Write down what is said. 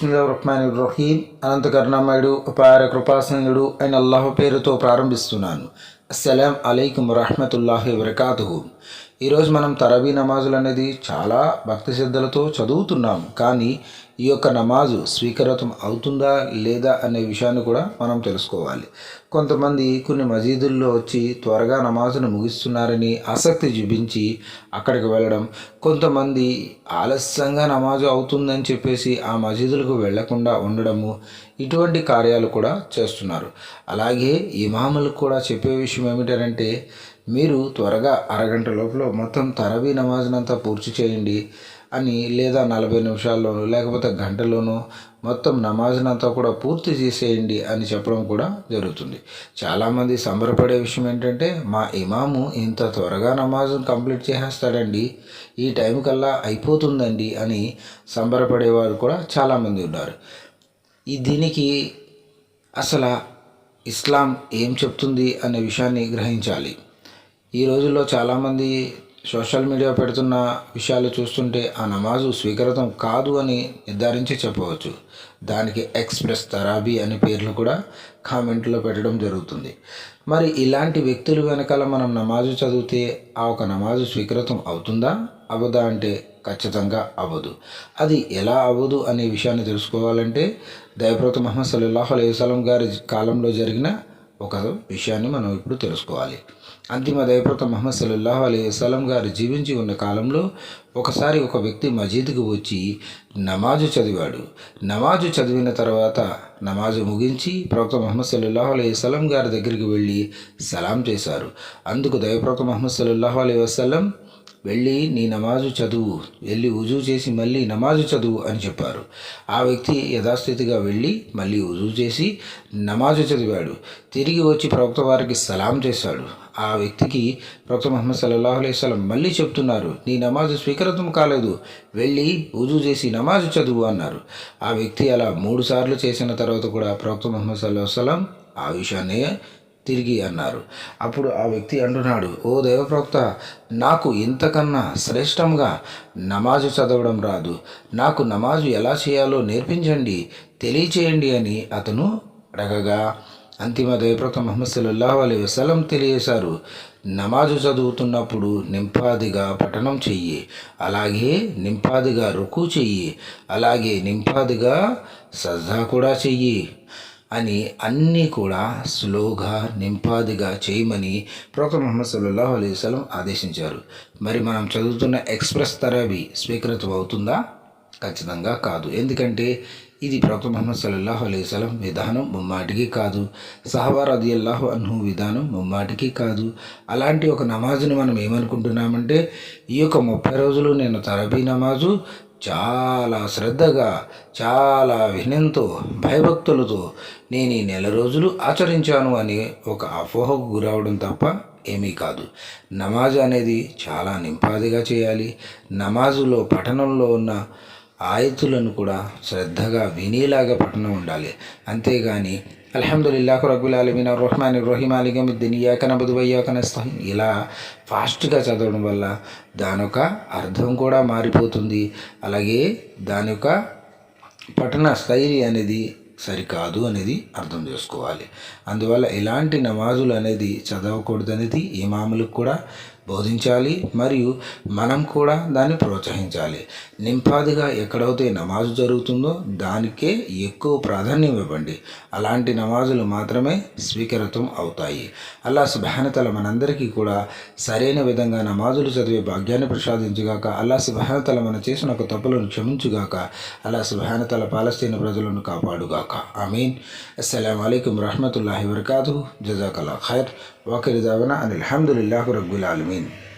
బిస్మిల్లా రహ్మాన్ రహీం అనంత కరుణామయుడు అపార కృపాసనుడు అయిన అల్లాహ్ పేరుతో ప్రారంభిస్తున్నాను. అస్సలాం అలైకుం రహమతుల్లాహి వరకాతుహు. ఈరోజు మనం తరబీ నమాజులు అనేది చాలా భక్తి శ్రద్ధలతో చదువుతున్నాం కానీ ఈ యొక్క నమాజు స్వీకృతం అవుతుందా లేదా అనే విషయాన్ని కూడా మనం తెలుసుకోవాలి. కొంతమంది కొన్ని మసీదుల్లో వచ్చి త్వరగా నమాజును ముగిస్తున్నారని ఆసక్తి చూపించి అక్కడికి వెళ్ళడం కొంతమంది ఆలస్యంగా నమాజు అవుతుందని చెప్పేసి ఆ మసీదులకు వెళ్ళకుండా ఉండడము ఇటువంటి కార్యాలు కూడా చేస్తున్నారు. అలాగే ఇమాములకు కూడా చెప్పే విషయం ఏమిటంటే మీరు త్వరగా అరగంట లోపల మొత్తం తరబీ నమాజునంతా పూర్తి చేయండి అని లేదా నలభై నిమిషాల్లోనూ లేకపోతే గంటలోనూ మొత్తం నమాజ్నంతా కూడా పూర్తి చేసేయండి అని చెప్పడం కూడా జరుగుతుంది. చాలామంది సంబరపడే విషయం ఏంటంటే మా ఇమాము ఇంత త్వరగా నమాజ్ను కంప్లీట్ చేసేస్తాడండి ఈ టైం కల్లా అయిపోతుందండి అని సంబరపడేవారు కూడా చాలామంది ఉన్నారు. ఈ దీనికి అసలు ఇస్లాం ఏం చెప్తుంది అనే విషయాన్ని గ్రహించాలి. ఈ రోజుల్లో చాలామంది సోషల్ మీడియా పెడుతున్న విషయాలు చూస్తుంటే ఆ నమాజు స్వీకృతం కాదు అని నిర్ధారించి చెప్పవచ్చు. దానికి ఎక్స్ప్రెస్ తరాబీ అనే పేర్లు కూడా కామెంట్లో పెట్టడం జరుగుతుంది. మరి ఇలాంటి వ్యక్తులు వెనకాల మనం నమాజు చదివితే ఆ ఒక నమాజు స్వీకృతం అవుతుందా? అవ్వదా అంటే ఖచ్చితంగా అవ్వదు. అది ఎలా అవ్వదు అనే విషయాన్ని తెలుసుకోవాలంటే దయప్రత మహమ్మద్ సల్లాహు అలైహి వసలం గారి కాలంలో జరిగిన ఒక విషయాన్ని మనం ఇప్పుడు తెలుసుకోవాలి. అంతిమ దయప్రత మహమ్మద్ సల్లాహు అలీ వసలం గారు జీవించి ఉన్న కాలంలో ఒకసారి ఒక వ్యక్తి మజీద్కు వచ్చి నమాజు చదివాడు. నమాజు చదివిన తర్వాత నమాజు ముగించి ప్రవక్త మహమ్మద్ సల్లాహు అలీ వసలం గారి దగ్గరికి వెళ్ళి సలాం చేశారు. అందుకు దయప్రవక్త మహమ్మద్ సల్లాహు అలీ వసలం వెళ్ళి నీ నమాజు చదువు వెళ్ళి ఉజూ చేసి మళ్ళీ నమాజు చదువు అని చెప్పారు. ఆ వ్యక్తి యథాస్థితిగా వెళ్ళి మళ్ళీ ఉజూ చేసి నమాజు చదివాడు. తిరిగి వచ్చి ప్రవక్త వారికి సలాం చేశాడు. ఆ వ్యక్తికి ప్రవక్త మహమ్మద్ సల్లాహు అలైహి మళ్ళీ చెప్తున్నారు నీ నమాజు స్వీకృతం కాలేదు వెళ్ళి ఉజూ చేసి నమాజు చదువు అన్నారు. ఆ వ్యక్తి అలా మూడు సార్లు చేసిన తర్వాత కూడా ప్రవక్త మహమ్మద్ సల్లాహు సలం ఆ విషయాన్ని తిరిగి అన్నారు. అప్పుడు ఆ వ్యక్తి అంటున్నాడు ఓ దేవప్రవక్త నాకు ఇంతకన్నా శ్రేష్టంగా నమాజు చదవడం రాదు. నాకు నమాజు ఎలా చేయాలో నేర్పించండి తెలియచేయండి అని అతను అడగగా. అంతిమ దేవప్రవక్త మహమ్మద్ సల్లాహు అలీ వసలం తెలియజేశారు నమాజు చదువుతున్నప్పుడు నింపాదిగా పఠనం చెయ్యి అలాగే నింపాదిగా రుకు చెయ్యి అలాగే నింపాదిగా సజ్జా కూడా చెయ్యి. అని అన్నీ కూడా స్లోగా నింపాదిగా చేయమని ప్రొఫెసర్ ముహమ్మద్ సల్లాహు అలైహి వసలం ఆదేశించారు. మరి మనం చదువుతున్న ఎక్స్ప్రెస్ తరబీ స్వీకృతం అవుతుందా? ఖచ్చితంగా కాదు. ఎందుకంటే ఇది ప్రొఫెసర్ ముహమ్మద్ సల్లాహు అలైహి వసలం విధానం ముమ్మాటికి కాదు. సహబా అది అల్లాహు అన్హు విధానం ముమ్మాటికి కాదు. అలాంటి ఒక నమాజుని మనం ఏమనుకుంటున్నామంటే ఈ యొక్క ముప్పై రోజులు నేను తరబీ నమాజు చాలా శ్రద్ధగా చాలా వినయంతో భయభక్తులతో నేను ఈ నెల రోజులు ఆచరించాను అని ఒక అపోహకు గురవడం తప్ప ఏమీ కాదు. నమాజ్ అనేది చాలా నింపాదిగా చేయాలి. నమాజులో పఠనంలో ఉన్న ఆయతులను కూడా శ్రద్ధగా వినేలాగా పఠనం ఉండాలి. అంతేగాని అల్హమ్దుల్లాహు రబ్బుల్ అలమిన్ రహమాన్ రహీమ్ అలిగమిద్దీన్ ఇయాక నబుదు వయ్యాక ఇలా ఫాస్ట్గా చదవడం వల్ల దాని యొక్క అర్థం కూడా మారిపోతుంది. అలాగే దాని యొక్క పఠన శైలి అనేది సరికాదు అనేది అర్థం చేసుకోవాలి. అందువల్ల ఇలాంటి నమాజులు అనేది చదవకూడదు అనేది ఇమాములకు కూడా బోధించాలి మరియు మనం కూడా దాన్ని ప్రోత్సహించాలి. నింపాదిగా ఎక్కడైతే నమాజు జరుగుతుందో దానికే ఎక్కువ ప్రాధాన్యం ఇవ్వండి. అలాంటి నమాజులు మాత్రమే స్వీకృతం అవుతాయి. అల్లా సుభానతల మనందరికీ కూడా సరైన విధంగా నమాజులు చదివే భాగ్యాన్ని ప్రసాదించుగాక అల్లా సుభానతల మన చేసిన ఒక తప్పులను క్షమించుగాక అల్లా సుభానతల పాలస్తీన ప్రజలను కాపాడుగాక. ఆమీన్. అస్సలం అయికం రహమతుల్లాహి వరకాతు జజాకల్లా ఖైర్. వాకిరి దావన అని అల్హమ్దుల్లాహు రబ్బుల్ ఆలమీన్. Amen.